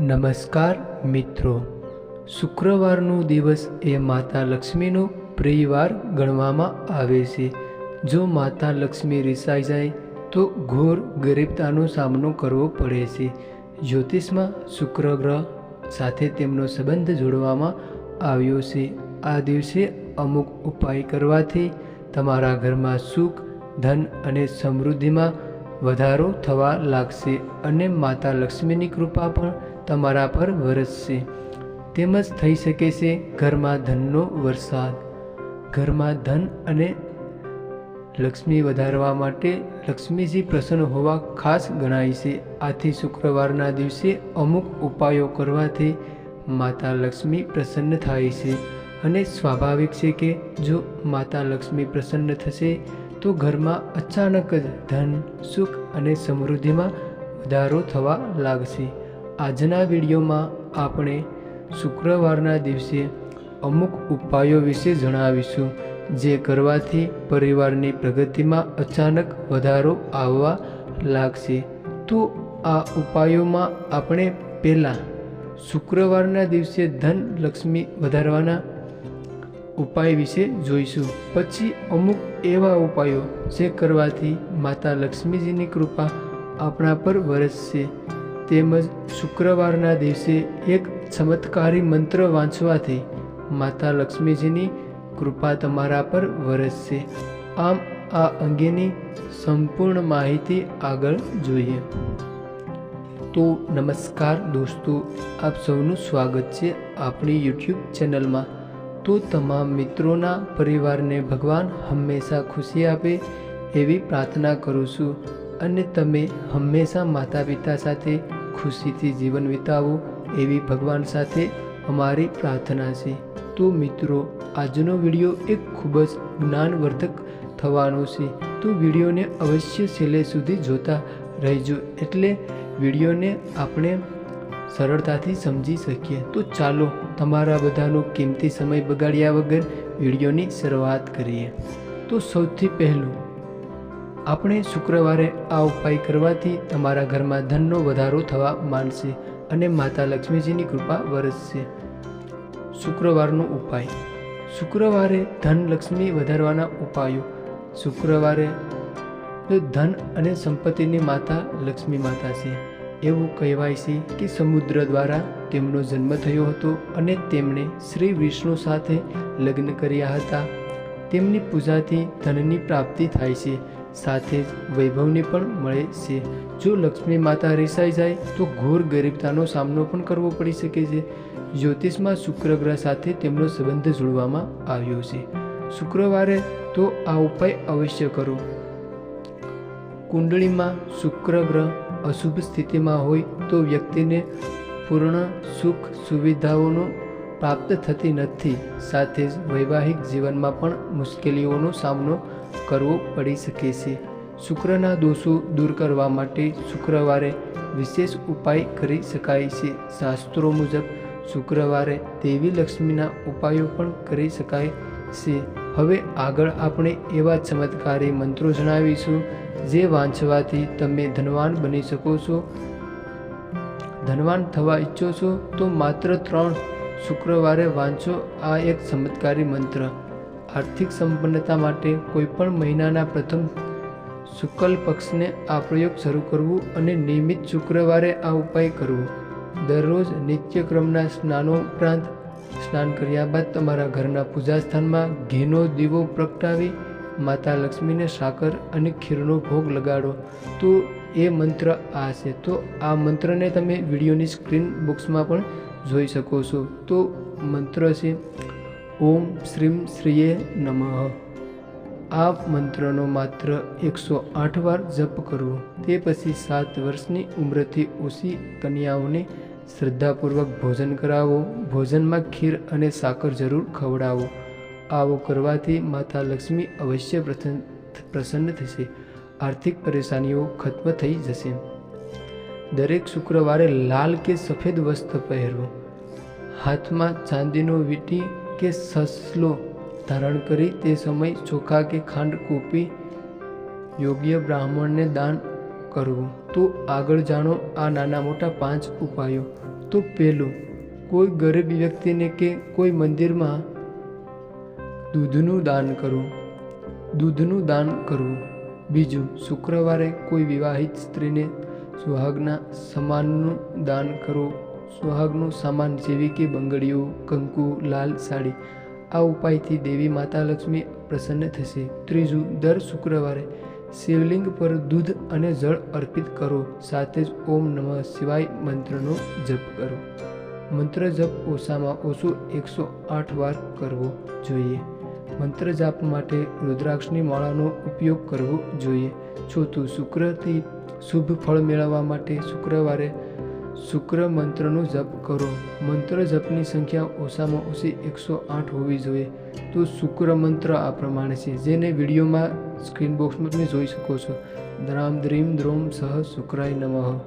નમસ્કાર મિત્રો. શુક્રવારનો દિવસ એ માતા લક્ષ્મીનો પ્રિયવાર ગણવામાં આવે છે. જો માતા લક્ષ્મી રિસાઈ જાય, તો ઘોર ગરીબતાનો સામનો કરવો પડે છે. જ્યોતિષમાં શુક્ર ગ્રહ સાથે તેમનો સંબંધ જોડવામાં આવ્યો છે. આ દિવસે અમુક ઉપાય કરવાથી તમારા ઘરમાં સુખ, ધન અને સમૃદ્ધિમાં વધારો થવા લાગશે અને માતા લક્ષ્મીની કૃપા પણ તમારા પર વરસશે તેમજ થઈ શકે છે ઘરમાં ધનનો વરસાદ. ઘરમાં ધન અને લક્ષ્મી વધારવા માટે લક્ષ્મીજી પ્રસન્ન હોવા ખાસ ગણાય છે. આથી શુક્રવારના દિવસે અમુક ઉપાયો કરવાથી માતા લક્ષ્મી પ્રસન્ન થાય છે. અને સ્વાભાવિક છે કે જો માતા લક્ષ્મી પ્રસન્ન થશે, તો ઘરમાં અચાનક જ ધન, સુખ અને સમૃદ્ધિમાં વધારો થવા લાગશે. આજના વિડીયોમાં આપણે શુક્રવારના દિવસે અમુક ઉપાયો વિશે જણાવીશું, જે કરવાથી પરિવારની પ્રગતિમાં અચાનક વધારો આવવા લાગશે. તો આ ઉપાયોમાં આપણે પહેલાં શુક્રવારના દિવસે ધન લક્ષ્મી વધારવાના ઉપાય વિશે જોઈશું. પછી અમુક એવા ઉપાયો જે કરવાથી માતા લક્ષ્મીજીની કૃપા આપણા પર વરસશે. તેમજ શુક્રવારના દિવસે એક ચમત્કારી મંત્ર વાંચવાથી માતા લક્ષ્મીજીની કૃપા તમારા પર વરસશે. આમ આ અંગેની સંપૂર્ણ માહિતી આગળ જોઈએ. તો નમસ્કાર દોસ્તો, આપ સૌનું સ્વાગત છે આપણી યુટ્યુબ ચેનલમાં. તો તમામ મિત્રોના પરિવારને ભગવાન હંમેશા ખુશી આપે એવી પ્રાર્થના કરું છું. અને તમે હંમેશા માતા પિતા સાથે ખુશીથી જીવન વિતાવો એવી ભગવાન સાથે અમારી પ્રાર્થના છે. તો મિત્રો, આજનો વીડિયો એક ખૂબ જ જ્ઞાનવર્ધક થવાનો છે. તો વિડીયોને અવશ્ય છેલ્લે સુધી જોતા રહેજો એટલે વિડીયોને આપણે સરળતાથી સમજી શકીએ. તો ચાલો, તમારા બધાનો કિંમતી સમય બગાડ્યા વગર વિડીયોની શરૂઆત કરીએ. તો સૌથી પહેલું આપણે શુક્રવારે આ ઉપાય કરવાથી તમારા ઘરમાં ધનનો વધારો થવા માંડશે અને માતા લક્ષ્મીજીની કૃપા વરસશે. શુક્રવારનો ઉપાય. શુક્રવારે ધન લક્ષ્મી વધારવાના ઉપાયો. શુક્રવારે ધન અને સંપત્તિની માતા લક્ષ્મી માતા છે. એવું કહેવાય છે કે સમુદ્ર દ્વારા તેમનો જન્મ થયો હતો અને તેમણે શ્રી વિષ્ણુ સાથે લગ્ન કર્યા હતા. તેમની પૂજાથી ધનની પ્રાપ્તિ થાય છે. સાથે જ વૈભવની પણ મળે છે. જો લક્ષ્મી માતા રિસાઈ જાય, તો ઘોર ગરીબતાનો સામનો પણ કરવો પડી શકે છે. જ્યોતિષમાં શુક્ર ગ્રહ સાથે તેમનો સંબંધ જોડવામાં આવ્યો છે. શુક્રવારે તો આ ઉપાય અવશ્ય કરો. કુંડળીમાં શુક્ર ગ્રહ અશુભ સ્થિતિમાં હોય, તો વ્યક્તિને પૂર્ણ સુખ સુવિધાઓનો પ્રાપ્ત થતી નથી. સાથે જ વૈવાહિક જીવનમાં પણ મુશ્કેલીઓનો સામનો કરવો પડી શકે છે. શુક્રના દોષો દૂર કરવા માટે શુક્રવારે વિશેષ ઉપાય કરી શકાય છે. શાસ્ત્રો મુજબ, શુક્રવારે દેવી લક્ષ્મીના ઉપાયો પણ કરી શકાય છે. હવે આગળ આપણે એવા ચમત્કારી મંત્રો જણાવીશું, જે વાંચવાથી તમે ધનવાન બની શકો છો. ધનવાન થવા ઈચ્છો છો તો માત્ર ત્રણ શુક્રવારે વાંચો. આ એક ચમત્કારી મંત્ર. આર્થિક સંપન્નતા માટે કોઈપણ મહિનાના પ્રથમ શુક્લ પક્ષને આ પ્રયોગ શરૂ કરવું અને નિયમિત શુક્રવારે આ ઉપાય કરવો. દરરોજ નિત્યક્રમના સ્નાનો ઉપરાંત સ્નાન કર્યા બાદ તમારા ઘરના પૂજાસ્થાનમાં ઘીનો દીવો પ્રગટાવી, માતા લક્ષ્મીને સાકર અને ખીરનો ભોગ લગાડો. તો એ મંત્ર આ છે. તો આ મંત્રને તમે વિડીયોની સ્ક્રીન બોક્સમાં પણ જોઈ શકો છો. તો મંત્ર છે ઓમ શ્રીમ શ્રીએ નમઃ. આ મંત્રનો માત્ર એકસો આઠ વાર જપ કરવો તે પછી સાત વર્ષની ઉંમરથી ઓછી કન્યાઓને શ્રદ્ધાપૂર્વક ભોજન કરાવો. ભોજનમાં ખીર અને સાકર જરૂર ખવડાવો. આવો કરવાથી માતા લક્ષ્મી અવશ્ય પ્રસન્ન થશે. આર્થિક પરેશાનીઓ ખત્મ થઈ જશે. દરેક શુક્રવારે લાલ કે સફેદ વસ્ત્ર પહેરવું. હાથમાં ચાંદીનો વીંટી કે સસલો ધારણ કરી તે સમય ચોખા કે ખાંડ કૂપી યોગ્ય બ્રાહ્મણને દાન કરવું. તો આગળ જાણો આ નાના મોટા પાંચ ઉપાયો. તો પહેલું કોઈ ગરીબ વ્યક્તિને કે કોઈ મંદિરમાં દૂધનું દાન કરવું દૂધનું દાન કરવું. બીજું, શુક્રવારે કોઈ વિવાહિત સ્ત્રીને સુહાગના સમાનનું દાન કરવું સુહાગનું સામાન જેવી કે બંગડીઓ, કંકુ, લાલ સાડી, આ ઉપાયથી દેવી માતા લક્ષ્મી પ્રસન્ન થશે. ત્રીજું, દર શુક્રવારે શિવલિંગ પર દૂધ અને જળ અર્પિત કરો. સાથે જ ઓમ નમઃ શિવાય મંત્રનો જપ કરો. મંત્ર જપ ઓછામાં ઓછું એકસો આઠ વાર કરવો જોઈએ. મંત્ર જાપ માટે રુદ્રાક્ષની માળાનો ઉપયોગ કરવો જોઈએ. ચોથું, શુક્રથી શુભ ફળ મેળવવા માટે શુક્રવારે શુક્ર મંત્રનો જપ કરો. મંત્ર જપની સંખ્યા ઓછામાં ઓછી એકસો આઠ હોવી જોઈએ. તો શુક્ર મંત્ર આ પ્રમાણે છે. જેને વિડીયોમાં સ્ક્રીન બોક્સમાં તમે જોઈ શકો છો. દ્રામ દ્રીમ દ્રોમ સહ શુક્રાય નમઃ.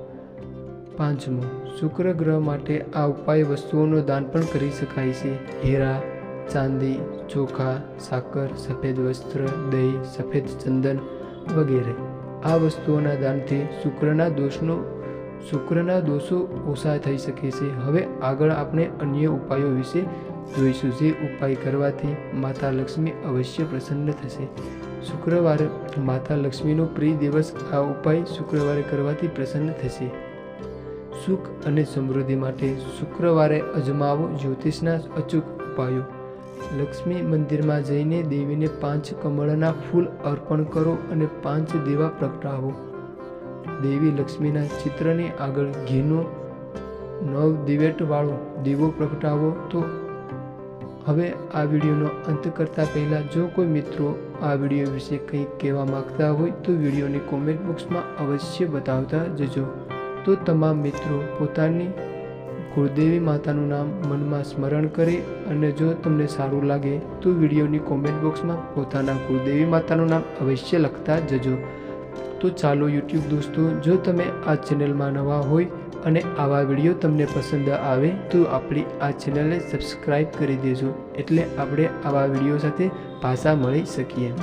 પાંચમું, શુક્ર ગ્રહ માટે આ ઉપાય વસ્તુઓનો દાન પણ કરી શકાય છે. હીરા, ચાંદી, ચોખા, સાકર, સફેદ વસ્ત્ર, દહીં, સફેદ ચંદન વગેરે. આ વસ્તુઓના દાનથી શુક્રના દોષનો શુક્રના દોષો ઓછા થઈ શકે છે. હવે આગળ આપણે અન્ય ઉપાયો વિશે જોઈશું. જે ઉપાય કરવાથી માતા લક્ષ્મી અવશ્ય પ્રસન્ન થશે. શુક્રવારે માતા લક્ષ્મીનો પ્રિય દિવસ. આ ઉપાય શુક્રવારે કરવાથી પ્રસન્ન થશે. સુખ અને સમૃદ્ધિ માટે શુક્રવારે અજમાવો જ્યોતિષના અચૂક ઉપાયો. લક્ષ્મી મંદિરમાં જઈને દેવીને પાંચ કમળના ફૂલ અર્પણ કરો અને પાંચ દીવા પ્રગટાવો. દેવી લક્ષ્મીના ચિત્રની આગળ ઘીનો નવ દિવેટવાળો દીવો પ્રગટાવો તો હવે આ વિડીયોનો અંત કરતાં પહેલાં જો કોઈ મિત્રો આ વીડિયો વિશે કંઈક કહેવા માગતા હોય તો વિડીયોની કોમેન્ટ બોક્સમાં અવશ્ય બતાવતા જજો. તો તમામ મિત્રો પોતાની કુળદેવી માતાનું નામ મનમાં સ્મરણ કરે અને જો તમને સારું લાગે તો વિડીયોની કોમેન્ટ બોક્સમાં પોતાના કુળદેવી માતાનું નામ અવશ્ય લખતા જજો. તો ચાલો યુટ્યુબ દોસ્તો, જો તમે આ ચેનલમાં નવા હોય અને આવા વીડિયો તમને પસંદ આવે, તો આપણી આ ચેનલને સબસ્ક્રાઈબ કરી દેજો. એટલે આપણે આવા વીડિયો સાથે ભાષા મળી શકીએ.